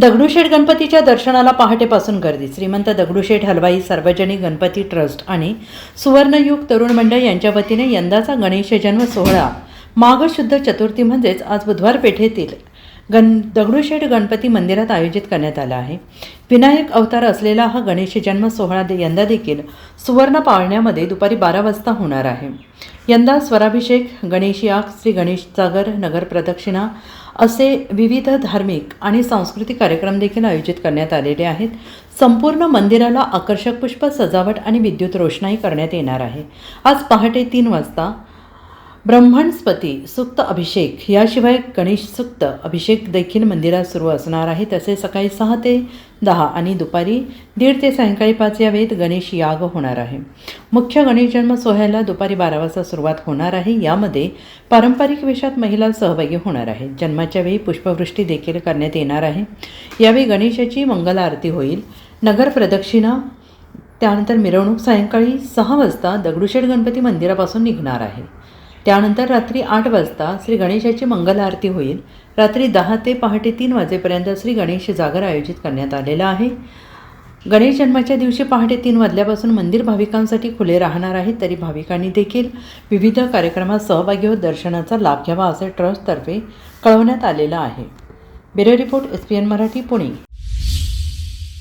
दगडूशेठ गणपतीच्या दर्शनाला पहाटेपासून गर्दी. श्रीमंत दगडूशेठ हलवाई सार्वजनिक गणपती ट्रस्ट आणि सुवर्णयुग तरुण मंडळ यांच्या वतीने यंदाचा गणेश जन्म सोहळा माघ शुद्ध चतुर्थी म्हणजेच आज बुधवार पेठेतील गण दगडूशेठ गणपती मंदिरात आयोजित करण्यात आला आहे. विनायक अवतार असलेला हा गणेश जन्म सोहळा दे- यंदा देखील सुवर्ण पाळण्यामध्ये दुपारी बारा वाजता होणार आहे. यंदा स्वराभिषेक गणेश याग श्री गणेश जागर नगर प्रदक्षिणा असे विविध धार्मिक आणि सांस्कृतिक कार्यक्रम देखील आयोजित करण्यात आलेले आहेत. संपूर्ण मंदिराला आकर्षक पुष्प सजावट आणि विद्युत रोषणाई करण्यात येणार आहे. आज पहाटे तीन वाजता ब्रह्मणस्पती सुक्त अभिषेक याशिवाय गणेश सुक्त अभिषेक देखील मंदिरात सुरू असणार आहे. तसे सकाळी सहा ते दहा आणि दुपारी दीड ते सायंकाळी पाच या वेळेत गणेश याग होणार आहे. मुख्य गणेश जन्म सोहळ्याला दुपारी बारा वाजता सुरुवात होणार आहे. यामध्ये पारंपरिक वेशात महिला सहभागी होणार आहेत जन्माच्या वेळी पुष्पवृष्टी देखील करण्यात येणार आहे. यावेळी गणेशाची मंगल आरती होईल. नगर प्रदक्षिणा त्यानंतर मिरवणूक सायंकाळी सहा वाजता दगडूशेठ गणपती मंदिरापासून निघणार आहे. त्यानंतर रात्री आठ वाजता श्री गणेशाची मंगल आरती होईल. रात्री दहा ते पहाटे तीन वाजेपर्यंत श्री गणेश जागर आयोजित करण्यात आलेला आहे. गणेश जन्माच्या दिवशी पहाटे तीन वाजल्यापासून मंदिर भाविकांसाठी खुले राहणार आहे तरी भाविकांनी देखील विविध कार्यक्रमात सहभागी होत दर्शनाचा लाभ घ्यावा असे ट्रस्टतर्फे कळवण्यात आलेलं आहे. Bureau report S P N Marathi Pune.